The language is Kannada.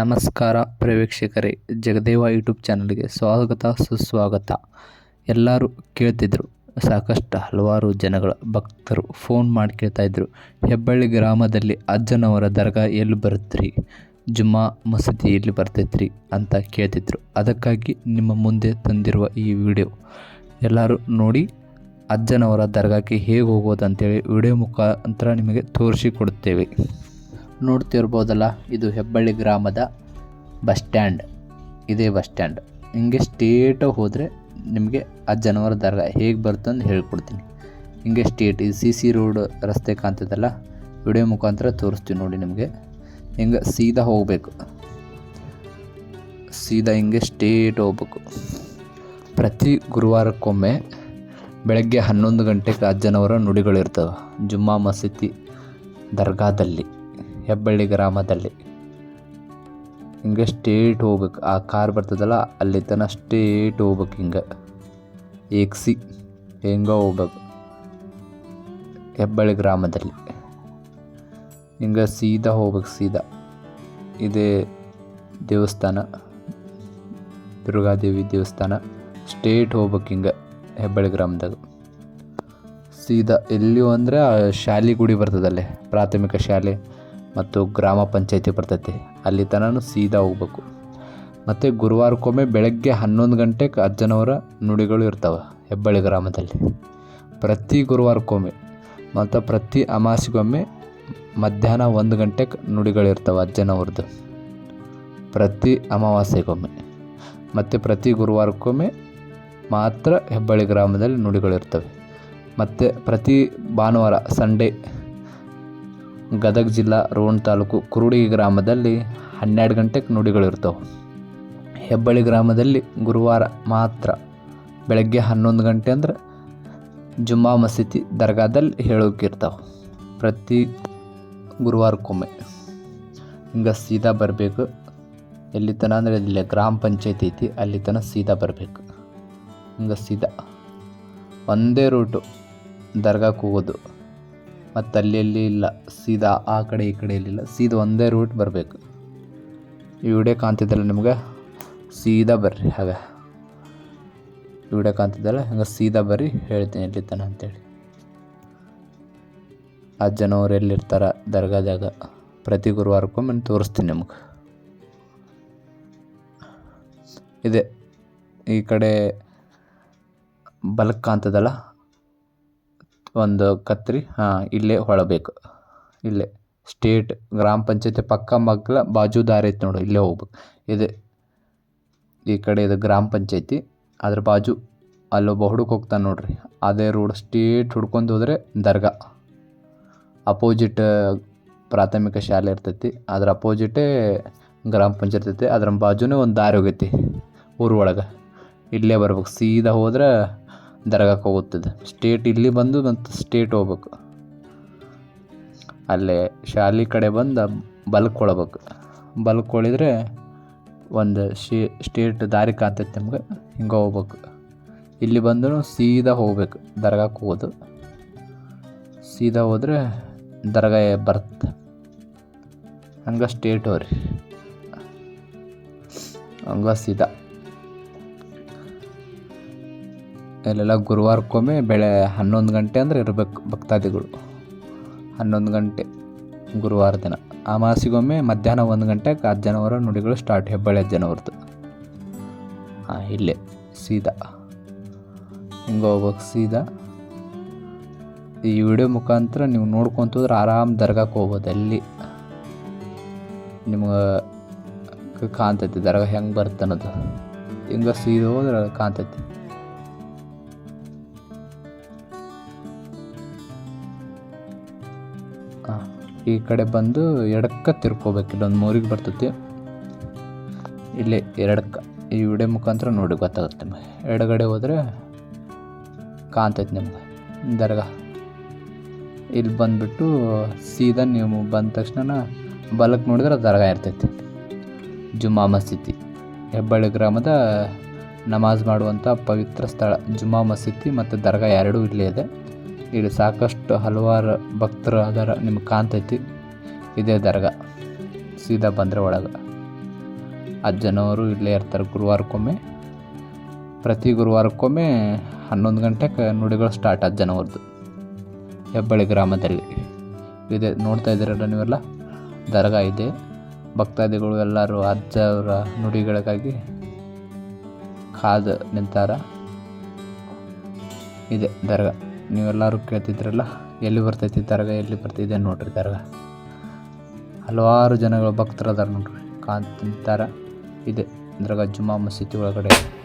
ನಮಸ್ಕಾರ ಪ್ರೇಕ್ಷಕರೇ, ಜಗದೇವ ಯೂಟ್ಯೂಬ್ ಚಾನಲ್ಗೆ ಸ್ವಾಗತ, ಸುಸ್ವಾಗತ. ಎಲ್ಲರೂ ಕೇಳ್ತಿದ್ರು, ಸಾಕಷ್ಟು ಹಲವಾರು ಜನಗಳ ಭಕ್ತರು ಫೋನ್ ಮಾಡಿ ಕೇಳ್ತಾ ಇದ್ರು, ಹೆಬ್ಬಳ್ಳಿ ಗ್ರಾಮದಲ್ಲಿ ಅಜ್ಜನವರ ದರ್ಗಾ ಎಲ್ಲಿ ಬರುತ್ತೀರಿ ಜುಮ್ಮಾ ಮಸೀದಿ ಎಲ್ಲಿ ಬರ್ತೈತ್ರಿ ಅಂತ ಕೇಳ್ತಿದ್ರು. ಅದಕ್ಕಾಗಿ ನಿಮ್ಮ ಮುಂದೆ ತಂದಿರುವ ಈ ವಿಡಿಯೋ. ಎಲ್ಲರೂ ನೋಡಿ, ಅಜ್ಜನವರ ದರ್ಗಾಕ್ಕೆ ಹೇಗೆ ಹೋಗೋದು ಅಂತೇಳಿ ವಿಡಿಯೋ ಮುಖಾಂತರ ನಿಮಗೆ ತೋರಿಸಿಕೊಡುತ್ತೇವೆ ನೋಡ್ತಿರ್ಬೋದಲ್ಲ, ಇದು ಹೆಬ್ಬಳ್ಳಿ ಗ್ರಾಮದ ಬಸ್ ಸ್ಟ್ಯಾಂಡ್. ಇದೇ ಬಸ್ ಸ್ಟ್ಯಾಂಡ್. ಹಿಂಗೆ ಸ್ಟೇಟ್ ಹೋದರೆ ನಿಮಗೆ ಆ ಜನವರ ದರ್ಗಾ ಹೇಗೆ ಬರ್ತಂದು ಹೇಳ್ಕೊಡ್ತೀನಿ. ಹಿಂಗೆ ಸ್ಟೇಟ್ ಇದು ಸಿ ಸಿ ರೋಡ್ ರಸ್ತೆ ಕಾಣ್ತದಲ್ಲ, ವಿಡಿಯೋ ಮುಖಾಂತರ ತೋರಿಸ್ತೀವಿ ನೋಡಿ ನಿಮಗೆ. ಹಿಂಗೆ ಸೀದಾ ಹೋಗಬೇಕು. ಸೀದಾ ಹಿಂಗೆ ಸ್ಟೇಟ್ ಹೋಗ್ಬೇಕು. ಪ್ರತಿ ಗುರುವಾರಕ್ಕೊಮ್ಮೆ ಬೆಳಗ್ಗೆ ಹನ್ನೊಂದು ಗಂಟೆಗೆ ಅಜ್ಜನವರ ನುಡಿಗಳಿರ್ತವೆ. ಜುಮ್ಮಾ ಮಸೀದಿ ದರ್ಗಾದಲ್ಲಿ. ಹೆಬ್ಬಳ್ಳಿ ಗ್ರಾಮದಲ್ಲಿ. ಹಿಂಗೆ ಸ್ಟೇಟ್ ಹೋಗ್ಬೇಕು. ಆ ಕಾರ್ ಬರ್ತದಲ್ಲ, ಅಲ್ಲಿ ತನಕ ಸ್ಟೇಟ್ ಹೋಗ್ಬೇಕು ಹಿಂಗೆ. ಏಕ್ಸಿ ಹೆಂಗೋ ಹೋಗ್ಬೇಕು. ಹೆಬ್ಬಳ್ಳಿ ಗ್ರಾಮದಲ್ಲಿ. ಹಿಂಗೆ ಸೀದಾ ಹೋಗ್ಬೇಕು ಸೀದಾ. ಇದೇ ದೇವಸ್ಥಾನ, ದುರ್ಗಾದೇವಿ ದೇವಸ್ಥಾನ. ಸ್ಟೇಟ್ ಹೋಗ್ಬೇಕು ಹಿಂಗೆ ಹೆಬ್ಬಳ್ಳಿ ಗ್ರಾಮದಾಗ. ಸೀದಾ ಎಲ್ಲಿಯೂ ಅಂದರೆ ಶಾಲೆ ಗುಡಿ ಬರ್ತದಲ್ಲೇ, ಪ್ರಾಥಮಿಕ ಶಾಲೆ. ಮತ್ತು ಗ್ರಾಮ ಪಂಚಾಯತಿ ಬರ್ತೈತಿ. ಅಲ್ಲಿ ತನಕ ಸೀದಾ ಹೋಗ್ಬೇಕು. ಮತ್ತು ಗುರುವಾರಕ್ಕೊಮ್ಮೆ ಬೆಳಗ್ಗೆ ಹನ್ನೊಂದು ಗಂಟೆಗೆ ಅಜ್ಜನವರ ನುಡಿಗಳು ಇರ್ತಾವೆ ಹೆಬ್ಬಳ್ಳಿ ಗ್ರಾಮದಲ್ಲಿ. ಪ್ರತಿ ಗುರುವಾರಕ್ಕೊಮ್ಮೆ ಮತ್ತು ಪ್ರತಿ ಅಮಾಸಿಗೊಮ್ಮೆ ಮಧ್ಯಾಹ್ನ ಒಂದು ಗಂಟೆಗೆ ನುಡಿಗಳಿರ್ತಾವೆ ಅಜ್ಜನವ್ರದ್ದು. ಪ್ರತಿ ಅಮಾವಾಸ್ಯೆಗೊಮ್ಮೆ ಮತ್ತು ಪ್ರತಿ ಗುರುವಾರಕ್ಕೊಮ್ಮೆ ಮಾತ್ರ ಹೆಬ್ಬಳ್ಳಿ ಗ್ರಾಮದಲ್ಲಿ ನುಡಿಗಳಿರ್ತವೆ ಮತ್ತು ಪ್ರತಿ ಭಾನುವಾರ, ಸಂಡೇ ಗದಗ ಜಿಲ್ಲಾ ರೋಣ ತಾಲೂಕು ಕುರುಡಿ ಗ್ರಾಮದಲ್ಲಿ ಹನ್ನೆರಡು ಗಂಟೆಗೆ ನುಡಿಗಳಿರ್ತವೆ. ಹೆಬ್ಬಳ್ಳಿ ಗ್ರಾಮದಲ್ಲಿ ಗುರುವಾರ ಮಾತ್ರ ಬೆಳಗ್ಗೆ ಹನ್ನೊಂದು ಗಂಟೆ ಅಂದ್ರೆ ಜುಮ್ಮಾ ಮಸೀದಿ ದರ್ಗಾದಲ್ಲಿ ಹೇಳೋಕಿರ್ತಾವೆ ಪ್ರತಿ ಗುರುವಾರಕ್ಕೊಮ್ಮೆ. ಹಿಂಗೆ ಸೀದಾ ಬರಬೇಕು. ಎಲ್ಲಿ ತನ ಅಂದರೆ ಇಲ್ಲಿ ಗ್ರಾಮ ಪಂಚಾಯತಿ ಐತಿ, ಅಲ್ಲಿ ತನಕ ಸೀದಾ ಬರಬೇಕು. ಹಿಂಗೆ ಸೀದಾ. ಒಂದೇ ರೂಟು ದರ್ಗಾಕ್ಕೆ ಹೋಗೋದು. ಮತ್ತು ಅಲ್ಲಿ ಎಲ್ಲಿ ಇಲ್ಲ. ಸೀದಾ ಆ ಕಡೆ ಈ ಕಡೆ ಇಲ್ಲಿಲ್ಲ ಸೀದಾ ಒಂದೇ ರೂಟ್ ಬರಬೇಕು. ಈ ವಿಡಿಯೋ ಕಾಣ್ತಿದ್ದಲ್ಲ ನಿಮ್ಗೆ? ಸೀದಾ ಬರ್ರಿ, ಹಾಗೆ. ವಿಡಿಯೋ ಕಾಣ್ತಿದ್ದಲ್ಲ? ಹಂಗೆ ಸೀದಾ ಬರ್ರಿ, ಹೇಳ್ತೀನಿ ಎಲ್ಲಿ ತನ ಅಂತೇಳಿ. ಆ ಜನವ್ರು ಎಲ್ಲಿರ್ತಾರೆ ದರ್ಗಾದಾಗ ಪ್ರತಿ ಗುರುವಾರಕ್ಕೊಮ್ಮೆ ತೋರಿಸ್ತೀನಿ ನಿಮ್ಗೆ. ಇದೆ. ಈ ಕಡೆ ಬಲಕ್ಕೆ ಕಾಣ್ತದಲ್ಲ ಒಂದು ಕತ್ರಿ, ಹಾಂ, ಇಲ್ಲೇ ಹೊಳಬೇಕು ಇಲ್ಲೇ. ಸ್ಟೇಟ್, ಗ್ರಾಮ ಪಂಚಾಯತಿ ಪಕ್ಕ ಮಗ್ಲ ಬಾಜು ದಾರಿ ಐತೆ ನೋಡು, ಇಲ್ಲೇ ಹೋಗ್ಬೇಕು. ಇದೆ ಈ ಕಡೆ ಇದು ಗ್ರಾಮ ಪಂಚಾಯತಿ, ಅದ್ರ ಬಾಜು ಅಲ್ಲೊಬ್ಬ ಹುಡುಗ ಹೋಗ್ತಾನೆ ನೋಡ್ರಿ. ಅದೇ ರೋಡ್ ಸ್ಟೇಟ್ ಹುಡ್ಕೊಂಡು ಹೋದರೆ ದರ್ಗಾ. ಅಪೋಸಿಟ್ ಪ್ರಾಥಮಿಕ ಶಾಲೆ ಇರ್ತೈತಿ. ಅದ್ರ ಅಪೋಸಿಟೇ ಗ್ರಾಮ ಪಂಚಾಯತ್ ಇರ್ತೈತಿ ಅದ್ರ ಬಾಜುನೇ ಒಂದು ದಾರಿ ಹೋಗೈತಿ ಊರೊಳಗೆ ಇಲ್ಲೇ ಬರ್ಬೇಕು. ಸೀದಾ ಹೋದ್ರೆ ದರ್ಗಾಕ್ಕೆ ಹೋಗುತ್ತದೆ ಸ್ಟೇಟ್ ಇಲ್ಲಿ ಬಂದು ಮತ್ತು ಸ್ಟೇಟ್ ಹೋಗ್ಬೇಕು. ಅಲ್ಲೇ ಶಾಲೆ ಕಡೆ ಬಂದು ಬಲ್ಕೊಳ್ಬೇಕು ಬಲ್ಕೊಳಿದ್ರೆ ಒಂದು ಶೇ ಸ್ಟೇಟ್ ದಾರಿ ಕಾತೈತೆ ನಮ್ಗೆ, ಹಿಂಗೆ ಹೋಗ್ಬೇಕು. ಇಲ್ಲಿ ಬಂದು ಸೀದಾ ಹೋಗ್ಬೇಕು, ದರ್ಗಾಕ್ಕೆ ಹೋಗೋದು. ಸೀದಾ ಹೋದರೆ ದರ್ಗಾ ಬರುತ್ತೆ. ಹಂಗೆ ಸ್ಟೇಟ್ ಹೋಗ್ರಿ ಹಂಗೆ ಸೀದಾ. ಇಲ್ಲೆಲ್ಲ ಗುರುವಾರಕ್ಕೊಮ್ಮೆ ಬೆಳೆ ಹನ್ನೊಂದು ಗಂಟೆ ಅಂದರೆ ಇರಬೇಕು ಭಕ್ತಾದಿಗಳು. ಹನ್ನೊಂದು ಗಂಟೆ ಗುರುವಾರ ದಿನ. ಅಮಾಸಿಗೊಮ್ಮೆ ಮಧ್ಯಾಹ್ನ ಒಂದು ಗಂಟೆಗೆ ಅಜ್ಜನವರ ನುಡಿಗಳು ಸ್ಟಾರ್ಟ್ ಹೆಬ್ಬಳ್ಳಿ ಅಜ್ಜನವ್ರದ್ದು ಹಾಂ, ಇಲ್ಲೇ, ಸೀದಾ. ಹಿಂಗೆ ಹೋಗ್ಬೇಕು, ಸೀದಾ. ಈ ವಿಡಿಯೋ ಮುಖಾಂತರ ನೀವು ನೋಡ್ಕೊತಂದ್ರೆ ಆರಾಮ್ ದರ್ಗಾಕ್ಕೆ ಹೋಗ್ಬೋದು ಅಲ್ಲಿ. ನಿಮ್ಗೆ ಕಾಣ್ತೈತಿ ದರ್ಗಾ ಹೆಂಗೆ ಬರುತ್ತೆ ಅನ್ನೋದು. ಹಿಂಗೆ ಸೀದಾ ಹೋದ್ರೆ ಕಾಣ್ತೈತಿ. ಈ ಕಡೆ ಬಂದು ಎಡಕ್ಕೆ ತಿರ್ಕೋಬೇಕು. ಇಲ್ಲೊಂದು ಮೂರಿಗೆ ಬರ್ತೈತಿ. ಇಲ್ಲಿ ಎರಡಕ್ಕೆ ಈ ವಿಡಿಯೋ ಮುಖಾಂತರ ನೋಡಿ, ಗೊತ್ತಾಗುತ್ತೆ ನಿಮಗೆ. ಎಡಗಡೆ ಹೋದರೆ ಕಾಣ್ತೈತೆ ನಿಮ್ಗೆ. ದರ್ಗಾ. ಇಲ್ಲಿ ಬಂದುಬಿಟ್ಟು ಸೀದಾ ನೀವು ಬಂದ ತಕ್ಷಣ ಬಲಕ್ಕೆ ನೋಡಿದ್ರೆ ದರ್ಗಾ ಇರ್ತೈತಿ. ಜುಮ್ಮಾ ಮಸೀದಿ. ಹೆಬ್ಬಳ್ಳಿ ಗ್ರಾಮದ ನಮಾಜ್ ಮಾಡುವಂಥ ಪವಿತ್ರ ಸ್ಥಳ ಜುಮ್ಮಾ ಮಸೀದಿ ಮತ್ತು ದರ್ಗಾ ಎರಡೂ ಇಲ್ಲೇ ಇದೆ. ಇಲ್ಲಿ ಸಾಕಷ್ಟು ಹಲವಾರು ಭಕ್ತರು ಅದರ ನಿಮ್ಗೆ ಕಾಣ್ತೈತಿ ಇದೇ ದರ್ಗಾ. ಸೀದಾ ಬಂದರೆ ಒಳಗೆ. ಅಜ್ಜನವರು ಇಲ್ಲೇ ಇರ್ತಾರೆ ಗುರುವಾರಕ್ಕೊಮ್ಮೆ. ಪ್ರತಿ ಗುರುವಾರಕ್ಕೊಮ್ಮೆ ಹನ್ನೊಂದು ಗಂಟೆಗೆ ನುಡಿಗಳು ಸ್ಟಾರ್ಟ್ ಅಜ್ಜನವ್ರದ್ದು. ಹೆಬ್ಬಳ್ಳಿ ಗ್ರಾಮದಲ್ಲಿ. ಇದೆ ನೋಡ್ತಾ ಇದ್ದೀರಲ್ಲ ನೀವೆಲ್ಲ? ದರ್ಗಾ ಇದೆ. ಭಕ್ತಾದಿಗಳು ಎಲ್ಲರೂ ಅಜ್ಜವರ ನುಡಿಗಳಿಗಾಗಿ ಕಾದು ನಿಂತಾರ. ಇದೆ ದರ್ಗಾ. ನೀವೆಲ್ಲರೂ ಕೇಳ್ತಿದ್ರಲ್ಲ ಎಲ್ಲಿ ಬರ್ತೈತಿ ತರಗ ಎಲ್ಲಿ ಬರ್ತಿದೆ ನೋಡ್ರಿ ದರ್ಗ. ಹಲವಾರು ಜನಗಳು ಭಕ್ತರದಾರ ನೋಡ್ರಿ. ಕಾಣ್ತಿದ್ದಾರೆ ಇದೆ. ದರ್ಗಾ ಜುಮ್ಮಾ ಮಸೀದಿ ಒಳಗಡೆ.